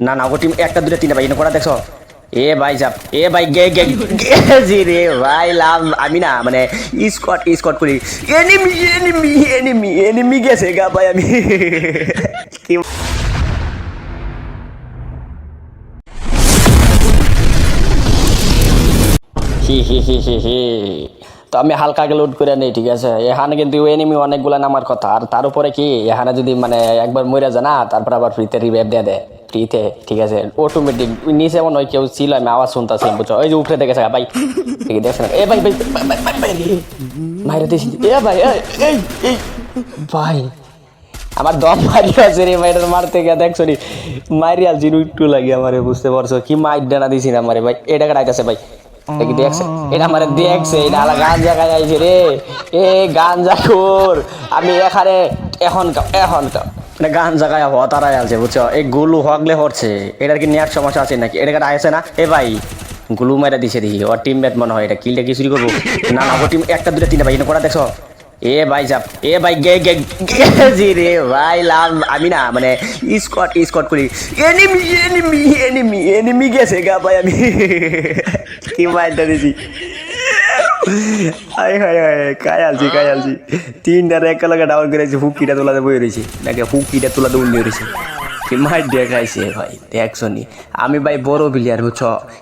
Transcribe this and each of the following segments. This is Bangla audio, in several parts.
না একটা, দুটো ভাই এ ভাই এ ভাই, গে গে রে ভাই, লাভ, আমি না মানে স্কট স্কট করি। এনিমি এনিমি এনিমি এনিমি গেছে গা ভাই, আমি। হি হি হি হি হি। তো আমি হালকাকে লোড করে নেই ঠিক আছে? এখানে কিন্তু এনিমি অনেকগুলো নামার কথা। আর তার উপরে কি? এখানে যদি মানে একবার মরে যায় না তারপর আবার ফ্রিতে রিভাইভ দিয়ে দেয়। ফ্রিতে ঠিক আছে? অটোমেটিক নিচে মনে হয় কেউ ছিল আমি আওয়াজ শুনতেছি বুঝছ? ওই যে উপরে দেখেছে ভাই। ঠিক দেখছেন? এ ভাই ভাই ভাই, এ ভাই এই, এই ভাই। আমার দম মারি আছে রে ভাই মারতে গিয়ে দেখছ নি মারি আলছি একটু লাগে আমারে বুঝতে পারছ? কি মাইর ডানা দিছি না আমারে ভাই। এটা কাটাইতেছে ভাই? কি দেখছে এটা আমার দেখছে এটা আলা গান জায়গায় আইছে রে। এ গান আমি এখানে এখন এখন এটা গাঞ্জা খায় হওয়া তারাই আছে বুঝছ? এই গুলু হগলে হচ্ছে। এটার কি নেয়ার সমস্যা আছে নাকি? এটা কাটা আছে না? এ ভাই গুলু মাইরা দিছে দেখি। ওর টিমমেট মনে হয় এটা। কিলটা কি চুরি করব? না না ওর টিম একটা দুটা তিনটা ভাই। এটা করা দেখছ? এ ভাই সাপ এ ভাই গে গে গেছি রে ভাই লাভ আমি না মানে স্কট স্কট করি। এনিমি এনিমি এনিমি এনিমি গেছে গা ভাই আমি। কি মাইটা দিছি। হাই হাই হাই কাই আলছি কাই আলছি তিনটার এক লগে ডাউন করেছি হুকিটা তোলাতে বই রয়েছি। নাকি হুকিটা তোলাতে উন্নি রয়েছে। কি মাইট দেখাইছে ভাই দেখছ নি আমি ভাই বড় বিলিয়ার বুঝছ?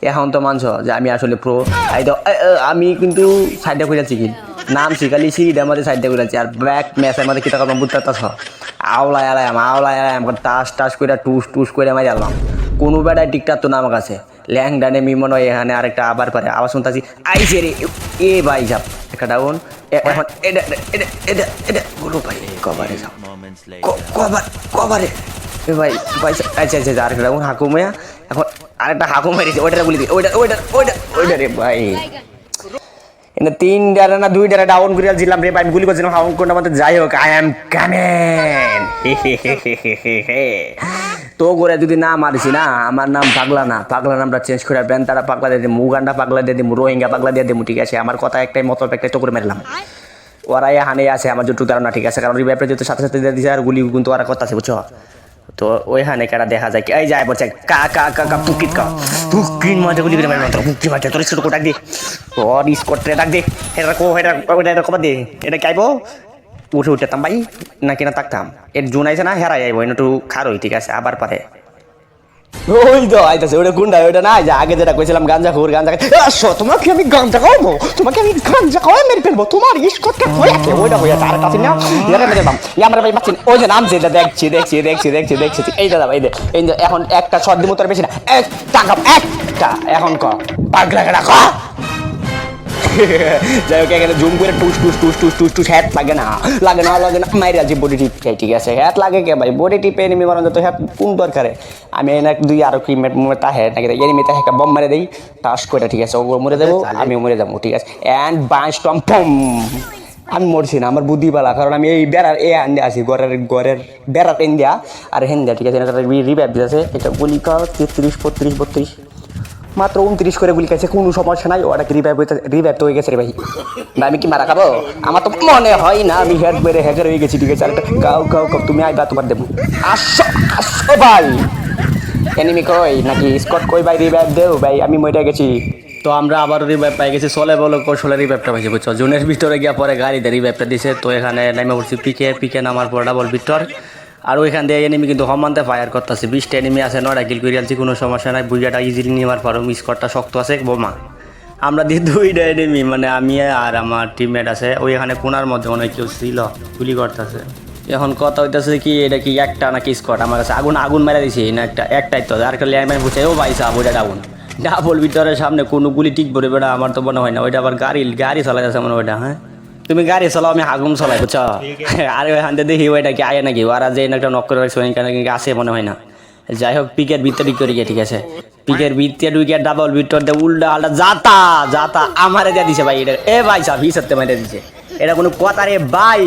এখন তো মানছ যে আমি আসলে প্রো আমি কিন্তু সাইডে করে যাচ্ছি কি নাম শিখালি সিঁড়িটার মধ্যে সাইডে করে যাচ্ছি আর ব্যাক ম্যাচের মধ্যে কিতা করলাম বুঝতে পারছ আওলায় আলাম আওলায় আলাম টাস টাস করে টুস টুস করে মারি আলাম কোনো বেড়ায় টিকটাক তো না আমার কাছে ল্যাংডানে মি মনে হয় এখানে আরেকটা আবার পারে আবার শুনতেছি আইসে রে এ ভাই যাব একটা ডাউন এখন এটা এটা এটা এটা ভাই এ ভাই ভাই আচ্ছা আচ্ছা আচ্ছা, আরেকটা ডাউন হাকু এখন আরেকটা হাকু মেরেছে ওইটা গুলি ওইটা ওইটা ওইটা ওইটা রে ভাই। এনে তিন ডারে না দুই ডারে ডাউন করে দিলাম রে ভাই, আমি গুলি করছিলাম, হাউন কোনটা মধ্যে যাই হোক আই এম কামেন তো করে যদি না মারছি না, আমার নাম পাগলা না, পাগলা নামটা চেঞ্জ করে ব্যান তারা পাগলা দিয়ে দিমু, উগান্ডা পাগলা দিয়ে দিমু, রোহিঙ্গা পাগলা দিয়ে দিমু, ঠিক আছে? আমার কথা একটাই, মত একটাই, তো করে মারলাম। ওরা হানে আছে, আমার যতটুকু ধারণা ঠিক আছে? কারণ রিভাইভটা যেহেতু সাথে সাথে দিয়ে দিছে, আর গুলি কিন্তু ওরা কথা আছে বুঝছ? তো ওইখানে কারা দেখা যায় কি? এই যায় বলছে, কা কা কা কা, পুকিত কা, পুকিন মাঝে গুলি করে মারতো পুকিন মাঝে তোর ছোট কোটাক দে, তোর স্কট রে ডাক দে এটা কো ওটা এটা কবা দে, এটা কি আইবো? উঠে উঠতাম ভাই, না কিনা তাকতাম এর জুন আইছে না, হেরাই আইবো একটু খারই, ঠিক আছে, আবার পারে। ওই তো আইতাছে ওটা গুন্ডা ওটা না যে আগে যেটা কইছিলাম গাঞ্জা খোর গাঞ্জা আসো, তোমাকে আমি গাঞ্জা খাওয়াবো? তোমাকে আমি গাঞ্জা খাওয়াই মেরে ফেলব। তোমার ইস্কটটা হয়েছে ওইটা হয়ে তার কাছে না ইয়ারে মেরে দাম ইয়ার ভাই পাচ্ছেন ওই যে নাম যেটা দেখছি দেখছি দেখছি দেখছি দেখছি এই দাদা ভাই, এই এখন একটা সর্দি দিমু, তোর বেশি না। এক টাকা, একটা। এখন ক? পাগলা ক? যাই হোক এখানে জুম করে টুস টুস টুস টুস টুস টুস হ্যাট লাগে না লাগে না লাগে না। মাইরে আছে বডি টিপ খাই ঠিক আছে? হ্যাট লাগে কে ভাই? বডি টিপে এনিমি মারানো তো হ্যাট কোন দরকারে? আমি এনে দুই আরও ক্রিমেট মুমে তা হ্যাট নাকি এনিমি তা একটা বম মারে দেই টাস করে ঠিক আছে? ও মরে দেবো আমিও মরে যাব ঠিক আছে? অ্যান্ড বাঁশ টম পম আমি মরছি না আমার বুদ্ধি বালা কারণ আমি এই বেড়ার এ আন আছি ঘরের ঘরের বেড়ার এন দিয়া আর হেন দিয়া ঠিক আছে? রিভাইভ দিতেছে এটা গুলি কাও তেত্রিশ বত্রিশ বত্রিশ। মাত্র উনত্রিশ করে গুলি খাইছে, কোনো সমস্যা নাই ওটা রিভাইভ হইতে রিভাইভ তো হয়ে গেছে রে ভাই। আমি কি মারা খাব? আমার তো মনে হয় না, আমি হেড বেড়ে হ্যাকার হয়ে গেছি, ঠিক আছে? আরেকটা গাও গাও গাও তুমি আইবা, তোমার দেবো। আসো আসো ভাই। এনিমি কই? নাকি স্কট কই ভাই? রিভাইভ দেও ভাই, আমি মরে গেছি। তো আমরা আবার রিভাইভ পাই গেছি, চলে বলো কৌশলে রিভাইভটা পাইছি, বুঝছ? জুনের ভিতরে গিয়া পরে গাড়িতে রিভাইভটা দিছে, তো এখানে নামে পড়ছি পিকে পিকে নামার পর ডাবল ভিতর আর ওইখান দিয়ে এনিমি কিন্তু সমানতে ফায়ার করতেছে। বিশটা এনিমি আছে, নয়টা কিল করে কোনো সমস্যা নাই। বুইয়াটা ইজিলি নেওয়ার পরও স্কটটা শক্ত আছে, বোমা। আমরা দিয়ে দুইটা এনিমি মানে আমি আর আমার টিমমেট আছে ওইখানে কোনার মধ্যে অনেক কেউ ছিল, গুলি করতেছে। এখন কথা হইতেছে কি, এটা কি একটা নাকি স্কট আমার কাছে আগুন আগুন মেরা দিছি, না একটা, একটাই তো। আর একটা ল্যান্ডমাইন বুঝছে ও ভাই সাহেব, ওইটা ডাউন ডাবল ভিতরের সামনে কোনো গুলি টিক পড়ে বেটা আমার তো মনে হয় না। ওইটা আবার গাড়ি গাড়ি চালাই যাচ্ছে মনে ওইটা হ্যাঁ? তুমি গাড়ি চলাও আমি হাগুম চলাই বুঝছ আরে ওই থেকে দেখি ওইটা কি আয় নাকি? ওরা যে একটা নক করে রাখছে ওইখানে আসে মনে হয় না। যাই হোক পিকের ভিতরে করি গিয়ে ঠিক আছে। পিকের ভিতরে ঢুকে ডাবল ভিতর উল্টা আলটা যাতা যাতা আমারে দিয়ে দিছে ভাই এটা এ ভাই সাহেব হিসাবতে মাইরে দিছে। এটা কোনো কথা রে ভাই।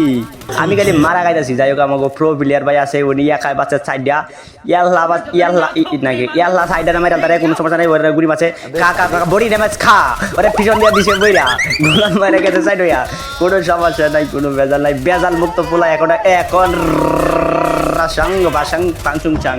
আমি খালি মারা গাইতেছি যাই হোক আমাকে প্রো প্লেয়ার ভাই আছে, উনি একাই বাচ্চা সাইড ইয়াল্লা বা ইয়াল্লা নাকি? ইয়াল্লা সাইডে নামাই তারে কোনো সমস্যা নাই, ওরা গুড়ি মাছে খা খা খা, বড়ি ড্যামেজ খা। ওরে পিছন দিয়া দিছে বইরা। গোলাম মারে গেছে সাইড হইয়া। কোনো সমস্যা নাই, কোনো বেজাল নাই। বেজাল মুক্ত পোলা এখন এখন রাসাং বাসাং পাংচুং চাং